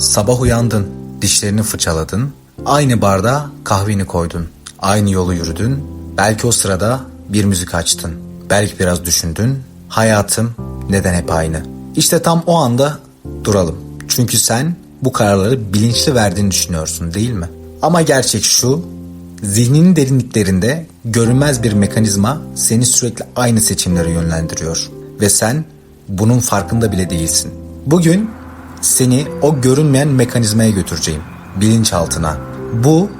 Sabah uyandın, dişlerini fırçaladın, aynı barda kahveni koydun, aynı yolu yürüdün, belki o sırada bir müzik açtın, belki biraz düşündün, hayatım neden hep aynı? İşte tam o anda duralım. Çünkü sen bu kararları bilinçli verdiğini düşünüyorsun değil mi? Ama gerçek şu, zihninin derinliklerinde görünmez bir mekanizma seni sürekli aynı seçimlere yönlendiriyor. Ve sen bunun farkında bile değilsin. Bugün seni o görünmeyen mekanizmaya götüreceğim. Bilinçaltına. Bu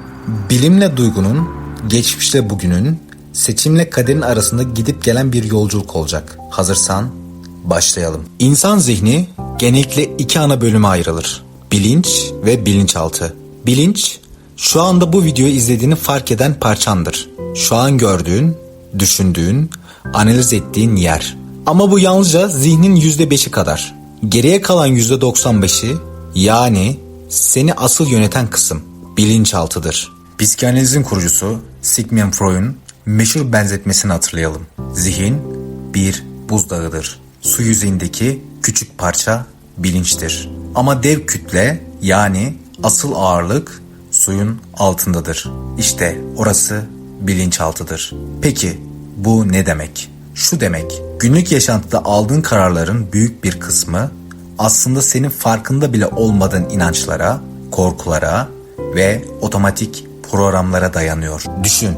bilimle duygunun, geçmişle bugünün, seçimle kaderin arasında gidip gelen bir yolculuk olacak. Hazırsan başlayalım. İnsan zihni genellikle iki ana bölüme ayrılır. Bilinç ve bilinçaltı. Bilinç şu anda bu videoyu izlediğini fark eden parçandır. Şu an gördüğün, düşündüğün, analiz ettiğin yer. Ama bu yalnızca zihnin %5'i kadar. Geriye kalan %95'i yani seni asıl yöneten kısım bilinçaltıdır. Psikanalizin kurucusu Sigmund Freud'un meşhur benzetmesini hatırlayalım. Zihin bir buzdağıdır. Su yüzeyindeki küçük parça bilinçtir. Ama dev kütle yani asıl ağırlık suyun altındadır. İşte orası bilinçaltıdır. Peki bu ne demek? Şu demek, günlük yaşantıda aldığın kararların büyük bir kısmı aslında senin farkında bile olmadığın inançlara, korkulara ve otomatik programlara dayanıyor. Düşün,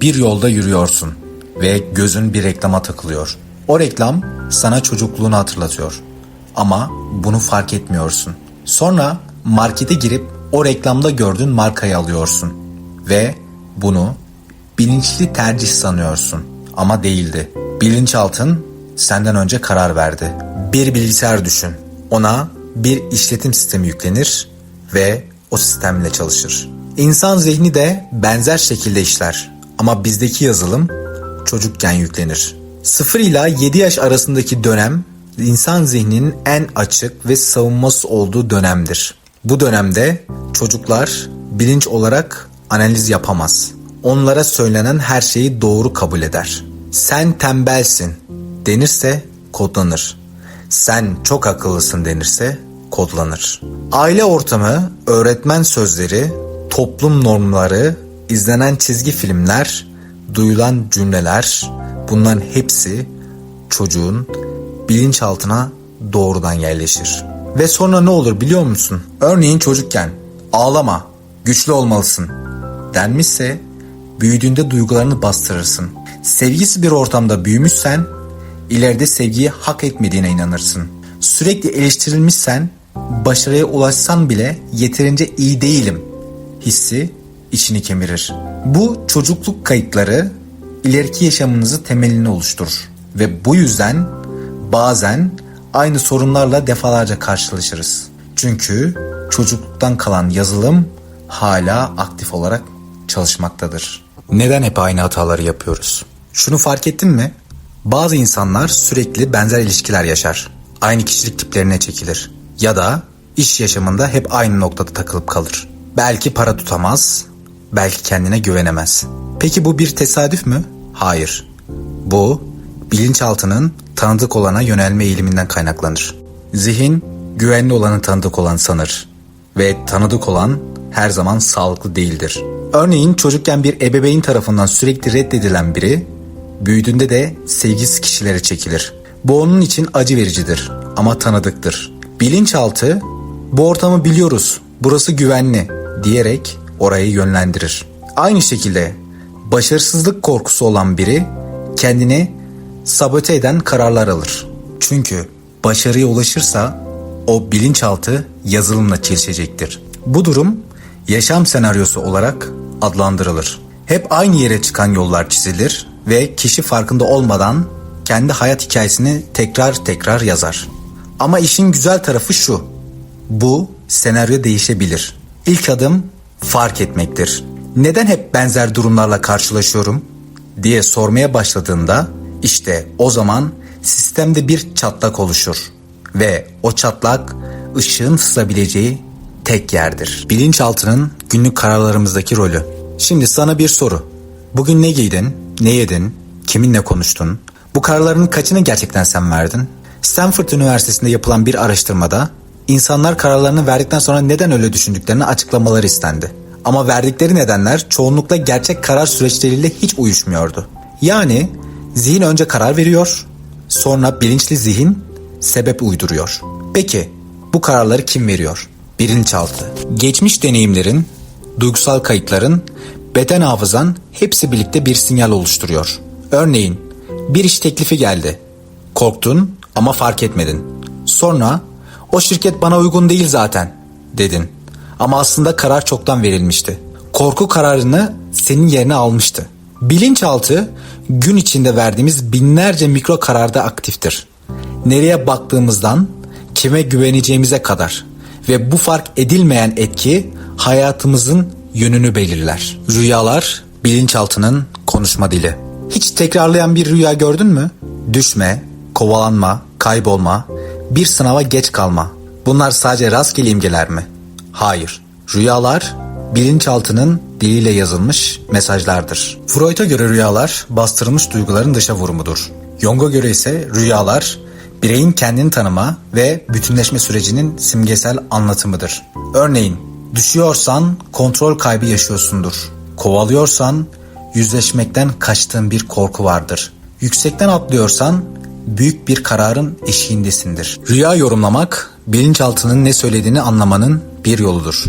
bir yolda yürüyorsun ve gözün bir reklama takılıyor. O reklam sana çocukluğunu hatırlatıyor. Ama bunu fark etmiyorsun. Sonra markete girip o reklamda gördüğün markayı alıyorsun ve bunu bilinçli tercih sanıyorsun ama değildi. Bilinçaltın senden önce karar verdi. Bir bilgisayar düşün. Ona bir işletim sistemi yüklenir ve o sistemle çalışır. İnsan zihni de benzer şekilde işler. Ama bizdeki yazılım çocukken yüklenir. 0 ila 7 yaş arasındaki dönem insan zihninin en açık ve savunmasız olduğu dönemdir. Bu dönemde çocuklar bilinç olarak analiz yapamaz. Onlara söylenen her şeyi doğru kabul eder. Sen tembelsin denirse kodlanır. Sen çok akıllısın denirse kodlanır. Aile ortamı, öğretmen sözleri, toplum normları, izlenen çizgi filmler, duyulan cümleler bunların hepsi çocuğun bilinçaltına doğrudan yerleşir. Ve sonra ne olur biliyor musun? Örneğin çocukken ağlama, güçlü olmalısın denmişse büyüdüğünde duygularını bastırırsın. Sevgisiz bir ortamda büyümüşsen ileride sevgiyi hak etmediğine inanırsın. Sürekli eleştirilmişsen başarıya ulaşsan bile yeterince iyi değilim hissi içini kemirir. Bu çocukluk kayıtları ileriki yaşamınızı temelini oluşturur ve bu yüzden bazen aynı sorunlarla defalarca karşılaşırız. Çünkü çocukluktan kalan yazılım hala aktif olarak çalışmaktadır. Neden hep aynı hataları yapıyoruz? Şunu fark ettin mi? Bazı insanlar sürekli benzer ilişkiler yaşar. Aynı kişilik tiplerine çekilir. Ya da iş yaşamında hep aynı noktada takılıp kalır. Belki para tutamaz, belki kendine güvenemez. Peki bu bir tesadüf mü? Hayır. Bu bilinçaltının tanıdık olana yönelme eğiliminden kaynaklanır. Zihin güvenli olanı tanıdık olan sanır ve tanıdık olan her zaman sağlıklı değildir. Örneğin çocukken bir ebeveyn tarafından sürekli reddedilen biri büyüdüğünde de sevgisiz kişilere çekilir. Bu onun için acı vericidir ama tanıdıktır. Bilinçaltı bu ortamı biliyoruz, burası güvenli diyerek orayı yönlendirir. Aynı şekilde başarısızlık korkusu olan biri kendini sabote eden kararlar alır. Çünkü başarıya ulaşırsa o bilinçaltı yazılımla çelişecektir. Bu durum yaşam senaryosu olarak adlandırılır. Hep aynı yere çıkan yollar çizilir ve kişi farkında olmadan kendi hayat hikayesini tekrar tekrar yazar. Ama işin güzel tarafı şu. Bu senaryo değişebilir. İlk adım fark etmektir. Neden hep benzer durumlarla karşılaşıyorum diye sormaya başladığında işte o zaman sistemde bir çatlak oluşur ve o çatlak ışığın sızabileceği tek yerdir. Bilinçaltının günlük kararlarımızdaki rolü. Şimdi sana bir soru. Bugün ne giydin? Ne yedin? Kiminle konuştun? Bu kararların kaçını gerçekten sen verdin? Stanford Üniversitesi'nde yapılan bir araştırmada İnsanlar kararlarını verdikten sonra neden öyle düşündüklerini açıklamaları istendi. Ama verdikleri nedenler çoğunlukla gerçek karar süreçleriyle hiç uyuşmuyordu. Yani zihin önce karar veriyor, sonra bilinçli zihin sebep uyduruyor. Peki bu kararları kim veriyor? Bilinçaltı. Geçmiş deneyimlerin, duygusal kayıtların, beden hafızan hepsi birlikte bir sinyal oluşturuyor. Örneğin bir iş teklifi geldi. Korktun ama fark etmedin. Sonra o şirket bana uygun değil zaten dedin. Ama aslında karar çoktan verilmişti. Korku kararını senin yerine almıştı. Bilinçaltı gün içinde verdiğimiz binlerce mikro kararda aktiftir. Nereye baktığımızdan kime güveneceğimize kadar ve bu fark edilmeyen etki hayatımızın yönünü belirler. Rüyalar bilinçaltının konuşma dili. Hiç tekrarlayan bir rüya gördün mü? Düşme, kovalanma, kaybolma, bir sınava geç kalma. Bunlar sadece rastgele imgeler mi? Hayır. Rüyalar bilinçaltının diliyle yazılmış mesajlardır. Freud'a göre rüyalar bastırılmış duyguların dışa vurumudur. Jung'a göre ise rüyalar bireyin kendini tanıma ve bütünleşme sürecinin simgesel anlatımıdır. Örneğin düşüyorsan kontrol kaybı yaşıyorsundur. Kovalıyorsan yüzleşmekten kaçtığın bir korku vardır. Yüksekten atlıyorsan büyük bir kararın eşiğindesindir. Rüya yorumlamak bilinçaltının ne söylediğini anlamanın bir yoludur.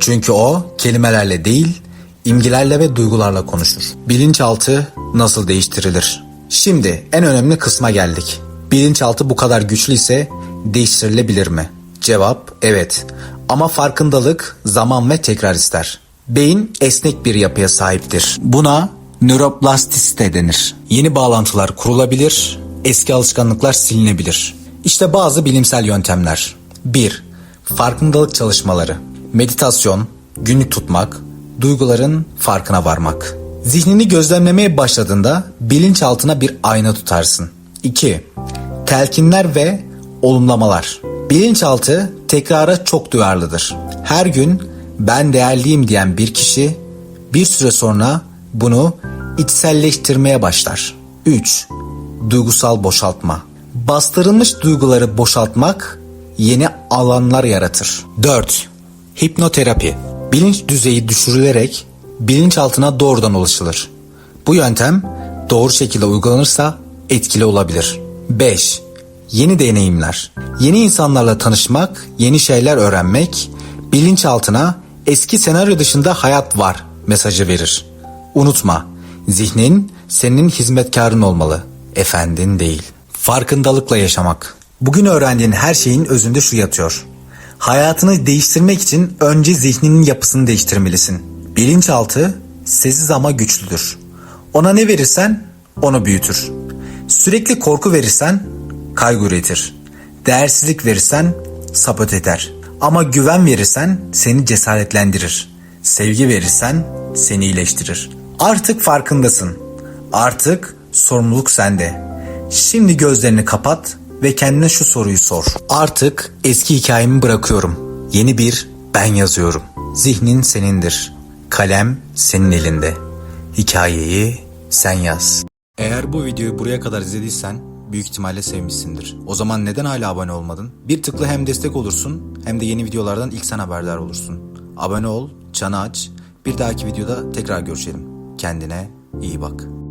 Çünkü o kelimelerle değil, imgelerle ve duygularla konuşur. Bilinçaltı nasıl değiştirilir? Şimdi en önemli kısma geldik. Bilinçaltı bu kadar güçlü ise değiştirilebilir mi? Cevap evet. Ama farkındalık zaman ve tekrar ister. Beyin esnek bir yapıya sahiptir. Buna nöroplastisite denir. Yeni bağlantılar kurulabilir, eski alışkanlıklar silinebilir. İşte bazı bilimsel yöntemler. 1. Farkındalık çalışmaları. Meditasyon, günlük tutmak, duyguların farkına varmak. Zihnini gözlemlemeye başladığında bilinçaltına bir ayna tutarsın. 2. Telkinler ve olumlamalar. Bilinçaltı tekrara çok duyarlıdır. Her gün ben değerliyim diyen bir kişi bir süre sonra bunu içselleştirmeye başlar. 3. Duygusal boşaltma. Bastırılmış duyguları boşaltmak yeni alanlar yaratır. 4. Hipnoterapi. Bilinç düzeyi düşürülerek bilinçaltına doğrudan ulaşılır. Bu yöntem doğru şekilde uygulanırsa etkili olabilir. 5. Yeni deneyimler. Yeni insanlarla tanışmak, yeni şeyler öğrenmek bilinçaltına eski senaryo dışında hayat var mesajı verir. Unutma, zihnin senin hizmetkarın olmalı, efendin değil. Farkındalıkla yaşamak. Bugün öğrendiğin her şeyin özünde şu yatıyor. Hayatını değiştirmek için önce zihninin yapısını değiştirmelisin. Bilinçaltı sessiz ama güçlüdür. Ona ne verirsen onu büyütür. Sürekli korku verirsen kaygı üretir. Değersizlik verirsen sapot eder. Ama güven verirsen seni cesaretlendirir. Sevgi verirsen seni iyileştirir. Artık farkındasın. Artık sorumluluk sende. Şimdi gözlerini kapat ve kendine şu soruyu sor. Artık eski hikayemi bırakıyorum. Yeni bir ben yazıyorum. Zihnin senindir. Kalem senin elinde. Hikayeyi sen yaz. Eğer bu videoyu buraya kadar izlediysen büyük ihtimalle sevmişsindir. O zaman neden hala abone olmadın? Bir tıkla hem destek olursun hem de yeni videolardan ilk sen haberdar olursun. Abone ol, çanı aç. Bir dahaki videoda tekrar görüşelim. Kendine iyi bak.